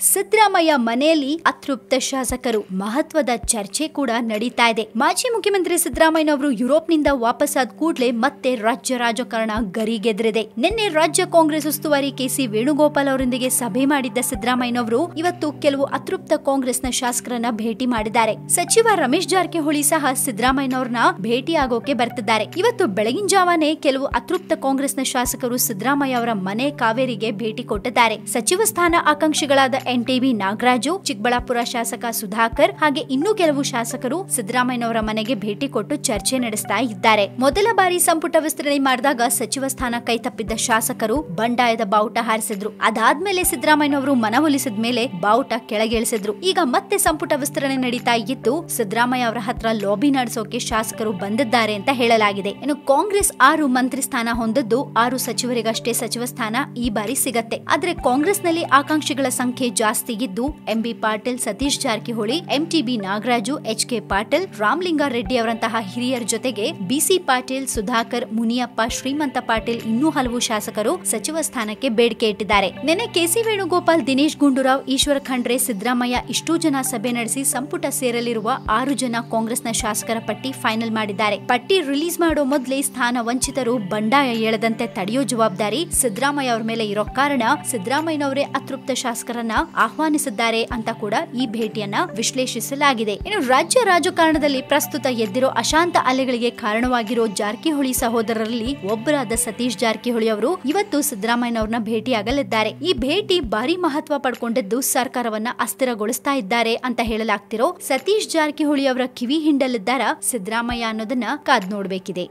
ಸಿದ್ದರಾಮಯ್ಯ ಮನೆಯಲ್ಲಿ ಅತೃಪ್ತ ಶಾಸಕರು. ಮಹತ್ವದ ಚರ್ಚೆ ಕೂಡ ನಡೀತಾ ಇದೆ. ಮಾಜಿ ಮುಖ್ಯಮಂತ್ರಿ ಸಿದ್ದರಾಮಯ್ಯನವರು ಯುರೋಪ್ನಿಂದ ವಾಪಸ್ಸಾದ ಕೂಡಲೇ ಮತ್ತೆ ರಾಜ್ಯ ರಾಜಕಾರಣ ಗರಿಗೆದ್ರಿದೆ. ನಿನ್ನೆ ರಾಜ್ಯ ಕಾಂಗ್ರೆಸ್ ಉಸ್ತುವಾರಿ ಕೆಸಿ ವೇಣುಗೋಪಾಲ್ ಅವರೊಂದಿಗೆ ಸಭೆ ಮಾಡಿದ್ದ ಸಿದ್ದರಾಮಯ್ಯನವರು ಇವತ್ತು ಕೆಲವು ಅತೃಪ್ತ ಕಾಂಗ್ರೆಸ್ನ ಶಾಸಕರನ್ನ ಭೇಟಿ ಮಾಡಿದ್ದಾರೆ. ಸಚಿವ ರಮೇಶ್ ಜಾರಕಿಹೊಳಿ ಸಹ ಸಿದ್ದರಾಮಯ್ಯನವ್ರನ್ನ ಭೇಟಿ ಆಗೋಕೆ ಬರ್ತಿದ್ದಾರೆ. ಇವತ್ತು ಬೆಳಗಿನ ಜಾವನೇ ಕೆಲವು ಅತೃಪ್ತ ಕಾಂಗ್ರೆಸ್ನ ಶಾಸಕರು ಸಿದ್ದರಾಮಯ್ಯ ಅವರ ಮನೆ ಕಾವೇರಿಗೆ ಭೇಟಿ ಕೊಟ್ಟಿದ್ದಾರೆ. ಸಚಿವ ಸ್ಥಾನ ಆಕಾಂಕ್ಷಿಗಳಾದ ಎನ್ಟಿಬಿ ನಾಗರಾಜು, ಚಿಕ್ಕಬಳ್ಳಾಪುರ ಶಾಸಕ ಸುಧಾಕರ್ ಹಾಗೆ ಇನ್ನೂ ಕೆಲವು ಶಾಸಕರು ಸಿದ್ದರಾಮಯ್ಯನವರ ಮನೆಗೆ ಭೇಟಿ ಕೊಟ್ಟು ಚರ್ಚೆ ನಡೆಸ್ತಾ ಇದ್ದಾರೆ. ಮೊದಲ ಬಾರಿ ಸಂಪುಟ ವಿಸ್ತರಣೆ ಮಾಡಿದಾಗ ಸಚಿವ ಸ್ಥಾನ ಕೈತಪ್ಪಿದ್ದ ಶಾಸಕರು ಬಂಡಾಯದ ಬಾವುಟ ಹಾರಿಸಿದ್ರು. ಅದಾದ್ಮೇಲೆ ಸಿದ್ದರಾಮಯ್ಯನವರು ಮನವೊಲಿಸಿದ ಮೇಲೆ ಬಾವುಟ ಕೆಳಗಿಳಿಸಿದ್ರು. ಈಗ ಮತ್ತೆ ಸಂಪುಟ ವಿಸ್ತರಣೆ ನಡೀತಾ ಇದ್ದು ಸಿದ್ದರಾಮಯ್ಯ ಅವರ ಹತ್ರ ಲಾಬಿ ನಡೆಸೋಕೆ ಶಾಸಕರು ಬಂದಿದ್ದಾರೆ ಅಂತ ಹೇಳಲಾಗಿದೆ. ಇನ್ನು ಕಾಂಗ್ರೆಸ್ ಆರು ಮಂತ್ರಿ ಸ್ಥಾನ ಹೊಂದಿದ್ದು ಆರು ಸಚಿವರಿಗಷ್ಟೇ ಸಚಿವ ಸ್ಥಾನ ಈ ಬಾರಿ ಸಿಗತ್ತೆ. ಆದ್ರೆ ಕಾಂಗ್ರೆಸ್ನಲ್ಲಿ ಆಕಾಂಕ್ಷಿಗಳ ಸಂಖ್ಯೆ ಜಾಸ್ತಿ ಇದ್ದು MB Patil Satish Jarkiholi MTB Nagaraju H K Patil Ramalinga Reddy ಅವರಂತಹ ಹಿರಿಯರ ಜೊತೆಗೆ ಬಿಸಿ ಪಾಟೀಲ್, ಸುಧಾಕರ್, ಮುನಿಯಪ್ಪ, ಶ್ರೀಮಂತ ಪಾಟೀಲ್ ಇನ್ನೂ ಹಲವು ಶಾಸಕರು ಸಚಿವ ಸ್ಥಾನಕ್ಕೆ ಬೇಡಿಕೆ ಇಟ್ಟಿದ್ದಾರೆ. ನಿನ್ನೆ ಕೆಸಿ ವೇಣುಗೋಪಾಲ್, ದಿನೇಶ್ ಗುಂಡೂರಾವ್, ಈಶ್ವರ ಖಂಡ್ರೆ, ಸಿದ್ದರಾಮಯ್ಯ ಇಷ್ಟೂ ಜನ ಸಭೆ ನಡೆಸಿ ಸಂಪುಟ ಸೇರಲಿರುವ ಆರು ಜನ ಕಾಂಗ್ರೆಸ್ನ ಶಾಸಕರ ಪಟ್ಟಿ ಫೈನಲ್ ಮಾಡಿದ್ದಾರೆ. ಪಟ್ಟಿ ರಿಲೀಸ್ ಮಾಡೋ ಮೊದಲೇ ಸ್ಥಾನ ವಂಚಿತರು ಬಂಡಾಯ ಏಳದಂತೆ ತಡೆಯೋ ಜವಾಬ್ದಾರಿ ಸಿದ್ದರಾಮಯ್ಯ ಅವರ ಮೇಲೆ ಇರೋ ಕಾರಣ ಸಿದ್ದರಾಮಯ್ಯನವರೇ ಅತೃಪ್ತ ಶಾಸಕರನ್ನ ಆಹ್ವಾನಿಸಿದ್ದಾರೆ ಅಂತ ಕೂಡ ಈ ಭೇಟಿಯನ್ನ ವಿಶ್ಲೇಷಿಸಲಾಗಿದೆ. ಇನ್ನು ರಾಜ್ಯ ರಾಜಕಾರಣದಲ್ಲಿ ಪ್ರಸ್ತುತ ಎದ್ದಿರೋ ಅಶಾಂತ ಅಲೆಗಳಿಗೆ ಕಾರಣವಾಗಿರೋ ಜಾರಕಿಹೊಳಿ ಸಹೋದರರಲ್ಲಿ ಒಬ್ಬರಾದ ಸತೀಶ್ ಜಾರಕಿಹೊಳಿ ಅವರು ಇವತ್ತು ಸಿದ್ದರಾಮಯ್ಯನವ್ರನ್ನ ಭೇಟಿಯಾಗಲಿದ್ದಾರೆ. ಈ ಭೇಟಿ ಭಾರಿ ಮಹತ್ವ ಪಡ್ಕೊಂಡಿದ್ದು ಸರ್ಕಾರವನ್ನ ಅಸ್ಥಿರಗೊಳಿಸ್ತಾ ಇದ್ದಾರೆ ಅಂತ ಹೇಳಲಾಗ್ತಿರೋ ಸತೀಶ್ ಜಾರಕಿಹೊಳಿ ಅವರ ಕಿವಿ ಹಿಂಡಲಿದ್ದಾರ ಸಿದ್ದರಾಮಯ್ಯ ಅನ್ನೋದನ್ನ ಕಾದ್ ನೋಡ್ಬೇಕಿದೆ.